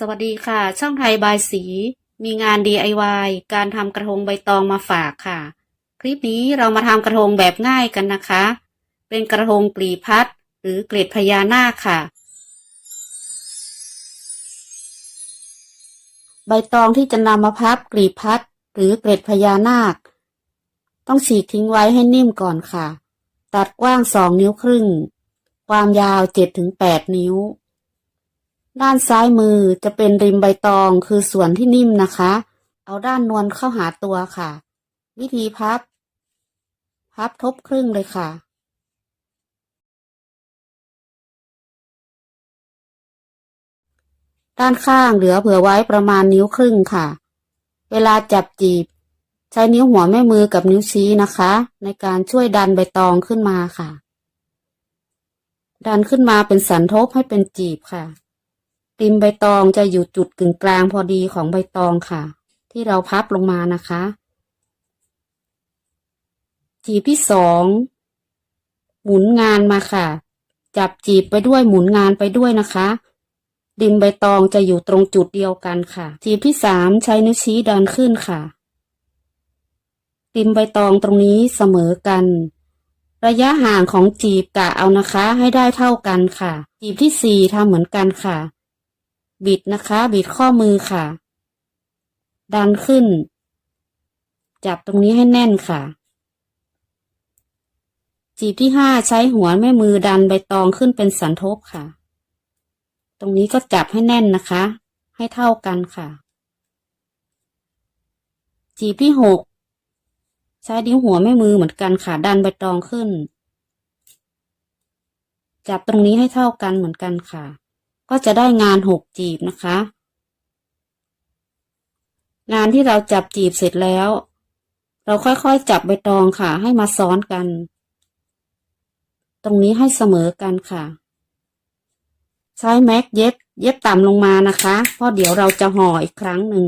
สวัสดีค่ะ ช่องไทยบายสี มีงาน DIY การทำกระทงใบตองมาฝากค่ะ คลิปนี้เรามาทำกระทงแบบง่ายกันนะคะ เป็นกระทงกลีพัด หรือเกล็ดพญานาคค่ะ ใบตองที่จะนำมาพับกลีพัด หรือเกล็ดพญานาค ต้องฉีกทิ้งไว้ให้นิ่มก่อนค่ะ ตัดกว้างสองนิ้วครึ่ง ความยาวเจ็ดถึงแปดนิ้ว ด้านซ้ายมือจะเป็นริมใบตองคือส่วนที่นิ่มนะคะ เอาด้านนวลเข้าหาตัวค่ะ วิธีพับ พับทบครึ่งเลยค่ะ ด้านข้างเหลือเผื่อไว้ประมาณนิ้วครึ่งค่ะ เวลาจับจีบ ใช้นิ้วหัวแม่มือกับนิ้วชี้นะคะ ในการช่วยดันใบตองขึ้นมาค่ะ ดันขึ้นมาเป็นสันทบให้เป็นจีบค่ะ ริมใบตองจะอยู่จุดกึ่งกลางพอดีของใบตองค่ะ ที่เราพับลงมานะคะ จีบที่สองหมุนงานมาค่ะ จับจีบไปด้วยหมุนงานไปด้วยนะคะริมใบตองจะอยู่ตรงจุดเดียวกันค่ะ จีบที่สามใช้นิ้วชี้ดันขึ้นค่ะริมใบตองตรงนี้เสมอกัน ระยะห่างของจีบกะเอานะคะ ให้ได้เท่ากันค่ะ จีบที่สี่ทำเหมือนกันค่ะ บิดนะคะ บิดข้อมือค่ะ ดันขึ้น จับตรงนี้ให้แน่นค่ะ จีบที่ห้าใช้หัวแม่มือดันใบตองขึ้นเป็นสันทบค่ะ ตรงนี้ก็จับให้แน่นนะคะ ให้เท่ากันค่ะ จีบที่หกใช้นิ้วหัวแม่มือเหมือนกันค่ะ ดันใบตองขึ้น จับตรงนี้ให้เท่ากันเหมือนกันค่ะ ก็จะได้งานหกจีบนะคะ งานที่เราจับจีบเสร็จแล้ว เราค่อยๆจับใบตองค่ะ ให้มาซ้อนกัน ตรงนี้ให้เสมอกันค่ะ ใช้แม็กเย็บ เย็บต่ำลงมานะคะ เพราะเดี๋ยวเราจะห่ออีกครั้งหนึ่ง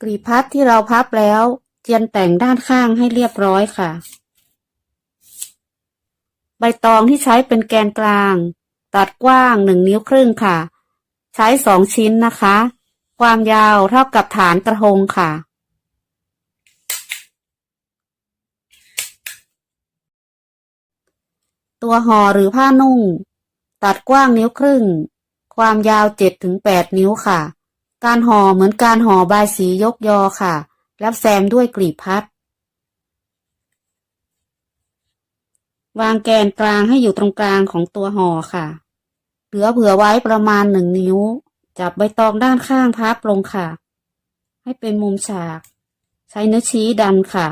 กลีบพับที่เราพับแล้ว เจียนแต่งด้านข้างให้เรียบร้อยค่ะ ใบตองที่ใช้เป็นแกนกลาง ตัดกว้างหนึ่งนิ้วครึ่งค่ะ ใช้สองชิ้นนะคะ ความยาวเท่ากับฐานกระทงค่ะตัวห่อหรือผ้านุ่ง ตัดกว้างนิ้วครึ่ง ความยาวเจ็ดถึงแปดนิ้วค่ะ การห่อเหมือนการห่อบายสียกยอค่ะแล้วแซมด้วยกลีบพัด วางแกนกลางให้อยู่ตรงกลางของตัวห่อค่ะ เหลือเผื่อไว้ประมาณหนึ่งนิ้ว จับใบตองด้านข้างพับลงค่ะ ให้เป็นมุมฉาก ใช้นิ้วชี้ดันค่ะ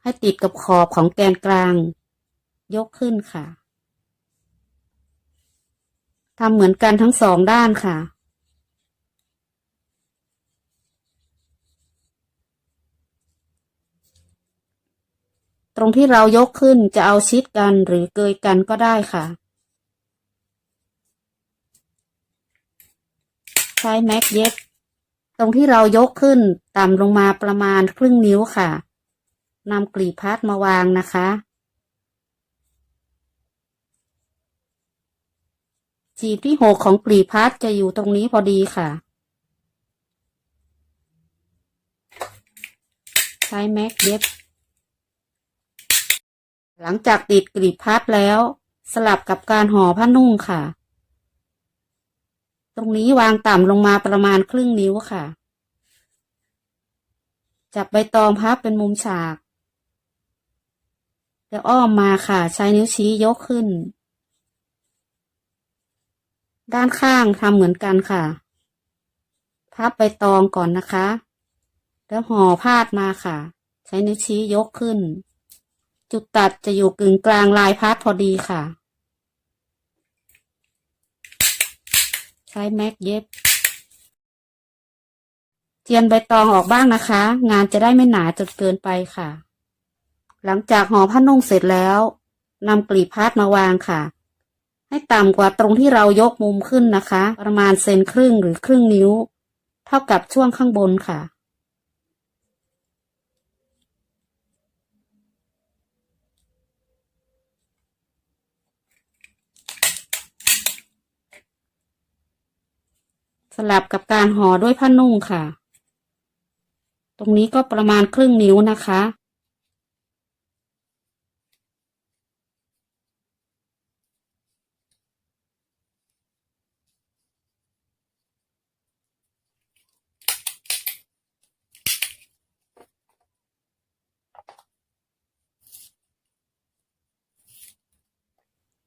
ให้ติดกับขอบของแกนกลาง ยกขึ้นค่ะทำเหมือนกันทั้งสองด้านค่ะ ต รงที่เรายกขึ้นจะเอาชิดกันหรือเกยกันก็ได้ค่ะ ใช้แม็กเย็บ ตรงที่เรายกขึ้นต่ำลงมาประมาณครึ่งนิ้วค่ะนำกลีบพัดมาวางนะคะ จีบที่หกของกลีบพัดจะอยู่ตรงนี้พอดีค่ะ ใช้แม็กเย็บ หลังจากติดกลีบพัดแล้ว สลับกับการห่อผ้านุ่งค่ะ ตรงนี้วางต่ำลงมาประมาณครึ่งนิ้วค่ะ จับใบตองพับเป็นมุมฉากแล้วอ้อมมาค่ะ ใช้นิ้วชี้ยกขึ้น ด้านข้างทำเหมือนกันค่ะ พับใบตองก่อนนะคะ แล้วห่อพาดมาค่ะ ใช้นิ้วชี้ยกขึ้น จุดตัดจะอยู่กึ่งกลางลายพาดพอดีค่ะ ใช้แม็กเย็บ เจียนใบตองออกบ้างนะคะ งานจะได้ไม่หนาจนเกินไปค่ะ หลังจากห่อผ้านุ่งเสร็จแล้วนำกลีบพาดมาวางค่ะ ให้ต่ำกว่าตรงที่เรายกมุมขึ้นนะคะ ประมาณเซนครึ่งหรือครึ่งนิ้ว เท่ากับช่วงข้างบนค่ะ สลับกับการห่อด้วยผ้านุ่งค่ะ ตรงนี้ก็ประมาณครึ่งนิ้วนะคะ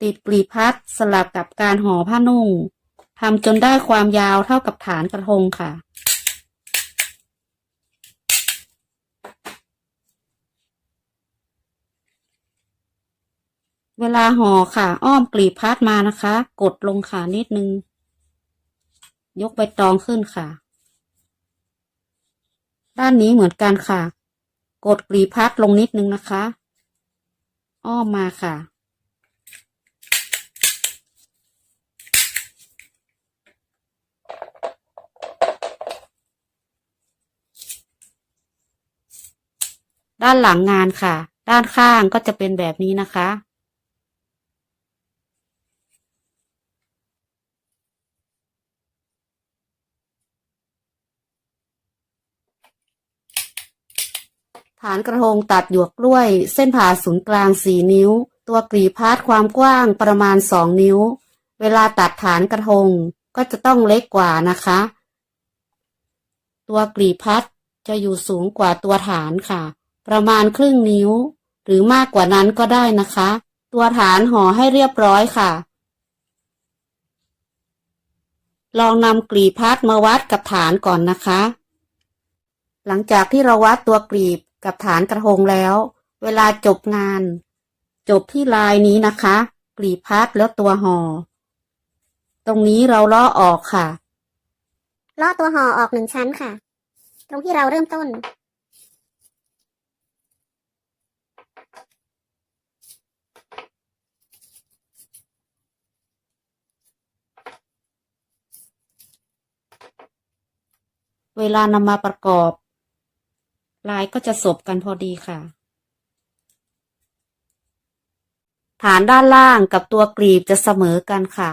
ติดกลีพัดสลับกับการห่อผ้านุ่ง ทำจนได้ความยาวเท่ากับฐานกระทงค่ะ เวลาห่อค่ะ อ้อมกลีบพัดมานะคะ กดลงค่ะนิดนึง ยกใบตองขึ้นค่ะ ด้านนี้เหมือนกันค่ะ กดกลีบพัดลงนิดนึงนะคะ อ้อมมาค่ะ ด้านหลังงานค่ะ ด้านข้างก็จะเป็นแบบนี้นะคะ ฐานกระทงตัดหยวกกล้วย เส้นผ่าศูนย์กลางสี่นิ้ว ตัวกรีพาดความกว้างประมาณสองนิ้ว เวลาตัดฐานกระทงก็จะต้องเล็กกว่านะคะ ตัวกรีพัดจะอยู่สูงกว่าตัวฐานค่ะ ประมาณครึ่งนิ้ว หรือมากกว่านั้นก็ได้นะคะ ตัวฐานห่อให้เรียบร้อยค่ะ ลองนำกลีบพัดมาวัดกับฐานก่อนนะคะ หลังจากที่เราวัดตัวกลีบกับฐานกระทงแล้ว เวลาจบงาน จบที่ลายนี้นะคะ กลีบพัดแล้วตัวห่อตรงนี้เราลาะออกค่ะลาะตัวห่อออกหนึ่งชั้นค่ะ ตรงที่เราเริ่มต้น เวลานำมาประกอบ ลายก็จะสบกันพอดีค่ะ ฐานด้านล่างกับตัวกลีบจะเสมอกันค่ะ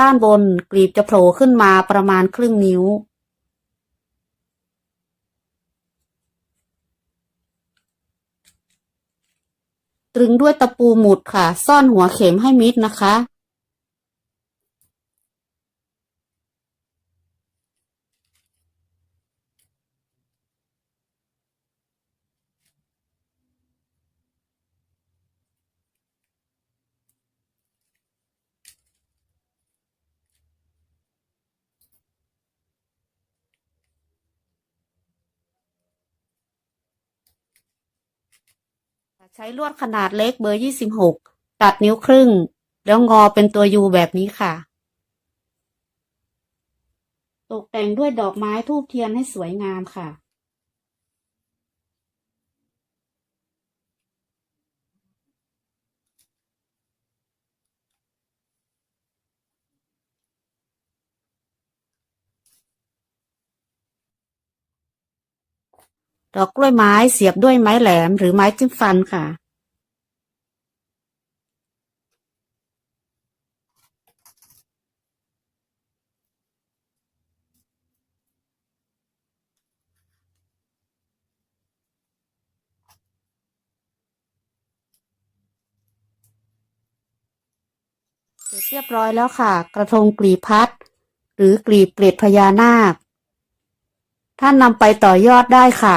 ด้านบนกลีบจะโผล่ขึ้นมาประมาณครึ่งนิ้ว ตรึงด้วยตะปูหมุดค่ะ ซ่อนหัวเข็มให้มิดนะคะ ใช้ลวดขนาดเล็กเบอร์ยี่สิบหกตัดนิ้วครึ่ง แล้วงอเป็นตัวยูแบบนี้ค่ะ ตกแต่งด้วยดอกไม้ทูบเทียนให้สวยงามค่ะ ดอกกล้วยไม้เสียบด้วยไม้แหลมหรือไม้จิ้มฟันค่ะ เสร็จเรียบร้อยแล้วค่ะ กระทงกลีพัด หรือกลีบเกล็ดพญานาค ท่านนำไปต่อยอดได้ค่ะ